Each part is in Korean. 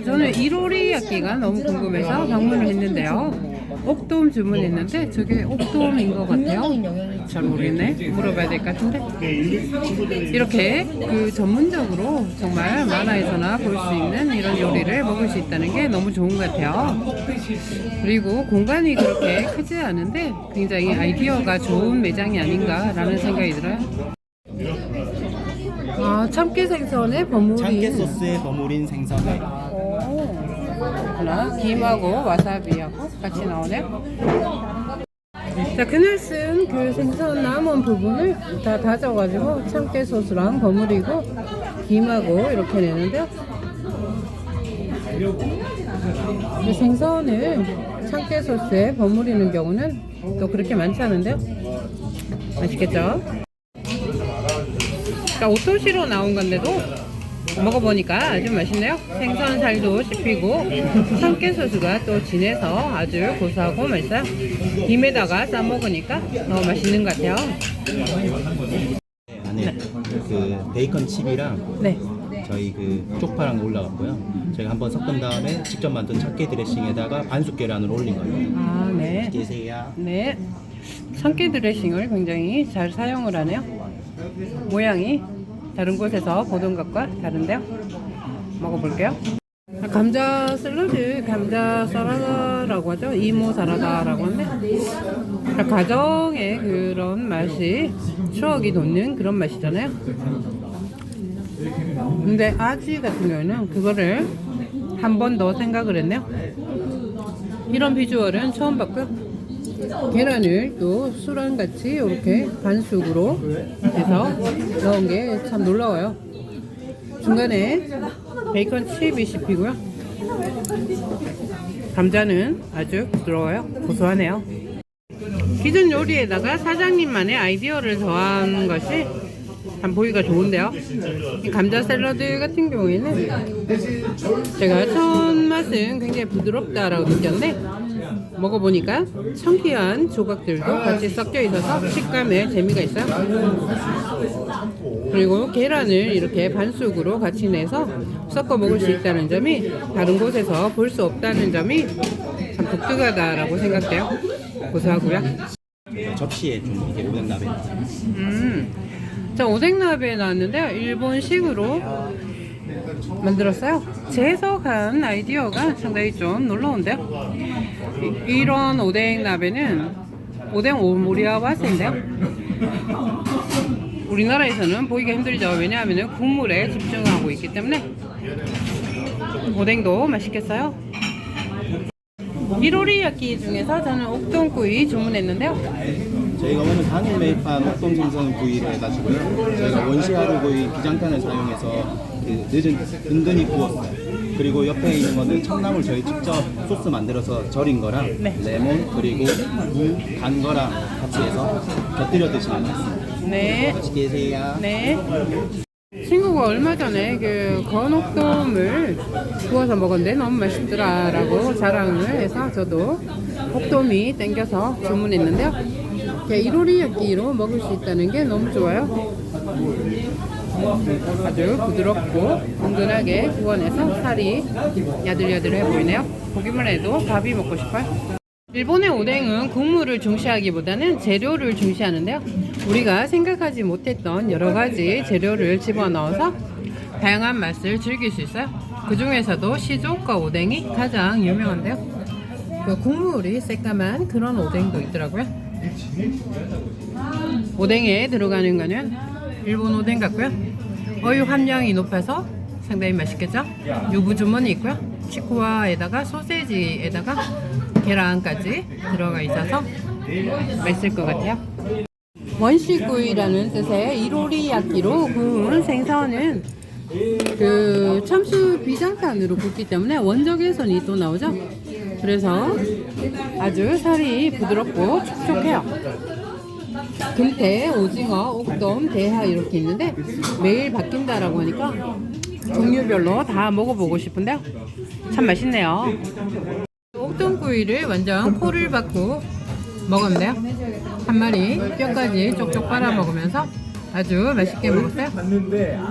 저는 이로리 야끼가 너무 궁금해서 방문을 했는데요. 옥돔 주문했는데 저게 옥돔인 것 같아요. 잘 모르겠네. 물어봐야 될 것 같은데. 이렇게 그 전문적으로 정말 만화에서나 볼 수 있는 이런 요리를 먹을 수 있다는 게 너무 좋은 것 같아요. 그리고 공간이 그렇게 크지 않은데 굉장히 아이디어가 좋은 매장이 아닌가라는 생각이 들어요. 아, 참깨 생선에 버무린 참깨 소스에 버무린 생선에 하나 김하고 와사비하고 같이 나오네요. 자, 그늘 쓴 그 생선 남은 부분을 다 다져가지고 참깨 소스랑 버무리고 김하고 이렇게 내는데요. 이 생선을 참깨 소스에 버무리는 경우는 또 그렇게 많지 않은데요. 맛있겠죠? 자, 오토시로 나온 건데도 먹어보니까 아주 맛있네요. 생선 살도 씹히고 참깨 소스가 또 진해서 아주 고소하고 맛있어요. 김에다가 싸 먹으니까 너무 맛있는 것 같아요. 안에 그 베이컨 칩이랑 네. 저희 그 쪽파랑 올라갔고요. 제가 한번 섞은 다음에 직접 만든 참깨 드레싱에다가 반숙 계란을 올린 거예요. 아, 네. 계세요. 네. 참깨 드레싱을 굉장히 잘 사용을 하네요. 모양이 다른 곳에서 보던 것과 다른데요. 먹어볼게요. 아, 감자 샐러드, 감자 사라다라고 하죠. 이모 사라다라고 하는데 아, 가정의 그런 맛이 추억이 돋는 그런 맛이잖아요. 근데 아지 같은 경우는 그거를 한 번 더 생각을 했네요. 이런 비주얼은 처음 봤고요. 계란을 또 수란같이 이렇게 반숙으로 해서 넣은 게 참 놀라워요. 중간에 베이컨 칩이 씹히고요. 감자는 아주 부드러워요. 고소하네요. 기존 요리에다가 사장님만의 아이디어를 더한 것이 참 보기가 좋은데요. 이 감자 샐러드 같은 경우에는 제가 첫 맛은 굉장히 부드럽다라고 느꼈는데 먹어보니까 청기한 조각들도 같이 섞여 있어서 식감에 재미가 있어요. 그리고 계란을 이렇게 반숙으로 같이 내서 섞어 먹을 수 있다는 점이 다른 곳에서 볼 수 없다는 점이 참 독특하다라고 생각돼요. 고소하고요. 접시에 좀 이게 오뎅나베. 음, 자 오뎅나베 나왔는데요. 일본식으로 만들었어요. 재해석한 아이디어가 상당히 좀 놀라운데요. 이, 이런 오뎅 나베는 오뎅 오모리아와세인데요. 우리나라에서는 보기가 힘들죠. 왜냐하면 국물에 집중하고 있기 때문에 오뎅도 맛있겠어요. 이로리야끼 중에서 저는 옥동구이 주문했는데요. 저희가 오늘 당일 매입한 옥돔 생선 구이를 해가지고요. 저희가 원시하루 구이 기장탄을 사용해서 그 늦은 든든히 구웠어요. 그리고 옆에 있는 거는 청나물 저희 직접 소스 만들어서 절인 거랑 네. 레몬 그리고 무 간 거랑 같이 해서 곁들여 드시면 맛있습니다. 네. 맛있게 드세요. 네. 친구가 얼마 전에 그 건옥돔을 구워서 먹었는데 너무 맛있더라라고 자랑을 해서 저도 옥돔이 땡겨서 주문했는데요. 이렇게 이로리 야끼로 먹을 수 있다는 게 너무 좋아요. 아주 부드럽고 든든하게 구워내서 살이 야들야들해 보이네요. 보기만 해도 밥이 먹고 싶어요. 일본의 오뎅은 국물을 중시하기보다는 재료를 중시하는데요. 우리가 생각하지 못했던 여러 가지 재료를 집어넣어서 다양한 맛을 즐길 수 있어요. 그 중에서도 시조과 오뎅이 가장 유명한데요. 그 국물이 새까만 그런 오뎅도 있더라고요. 오뎅에 들어가는 거는 일본 오뎅 같고요. 어유 함량이 높아서 상당히 맛있겠죠? 유부 주머니 있고요. 치쿠와에다가 소세지에다가 계란까지 들어가 있어서 맛있을 것 같아요. 원시구이라는 뜻의 이로리야끼로 구운 생선은 그 참수 비장탄으로 굽기 때문에 원적외선이 또 나오죠. 그래서 아주 살이 부드럽고 촉촉해요. 금태, 오징어, 옥돔, 대하 이렇게 있는데 매일 바뀐다라고 하니까 종류별로 다 먹어보고 싶은데요. 참 맛있네요. 옥돔구이를 완전 코를 박고 먹었는데요. 한 마리 뼈까지 쪽쪽 빨아 먹으면서 아주 맛있게 먹었어요.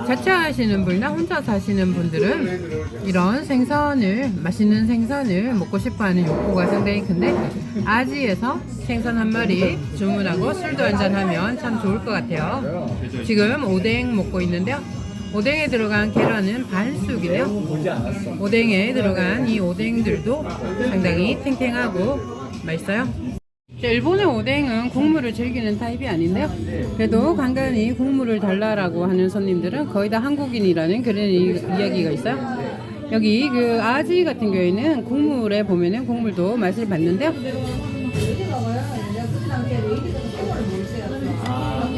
자취하시는 분이나 혼자 사시는 분들은 이런 생선을 맛있는 생선을 먹고 싶어하는 욕구가 상당히 큰데 아지에서 생선 한 마리 주문하고 술도 한 잔 하면 참 좋을 것 같아요. 지금 오뎅 먹고 있는데요. 오뎅에 들어간 계란은 반숙이에요. 오뎅에 들어간 이 오뎅들도 상당히 탱탱하고 맛있어요. 자, 일본의 오뎅은 국물을 즐기는 타입이 아닌데요. 그래도 간간히 국물을 달라라고 하는 손님들은 거의 다 한국인이라는 그런 이, 이야기가 있어요. 여기 그 아지 같은 경우에는 국물에 보면은 국물도 맛을 봤는데요.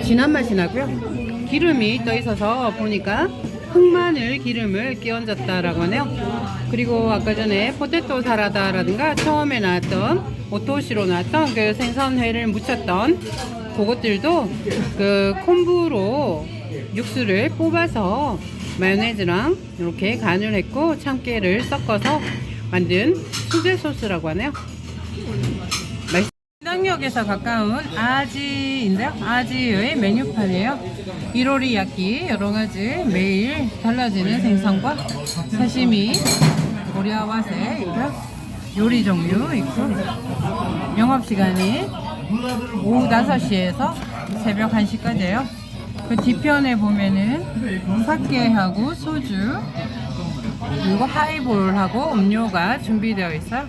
진한 맛이 나고요. 기름이 떠 있어서 보니까 흑마늘 기름을 끼얹었다라고 하네요. 그리고 아까 전에 포테토 사라다라든가 처음에 나왔던 오토시로 나왔던 그 생선회를 무쳤던 그것들도 그 콤부로 육수를 뽑아서 마요네즈랑 이렇게 간을 했고 참깨를 섞어서 만든 수제 소스라고 하네요. 시장역에서 가까운 아지인데요. 아지의 메뉴판이에요. 이로리 야끼 여러 가지 매일 달라지는 생선과 사시미, 오리아와세 있고요. 요리 종류 있고 영업 시간이 오후 5시에서 새벽 1시까지예요. 그 뒤편에 보면은 사케하고 소주 그리고 하이볼하고 음료가 준비되어 있어요.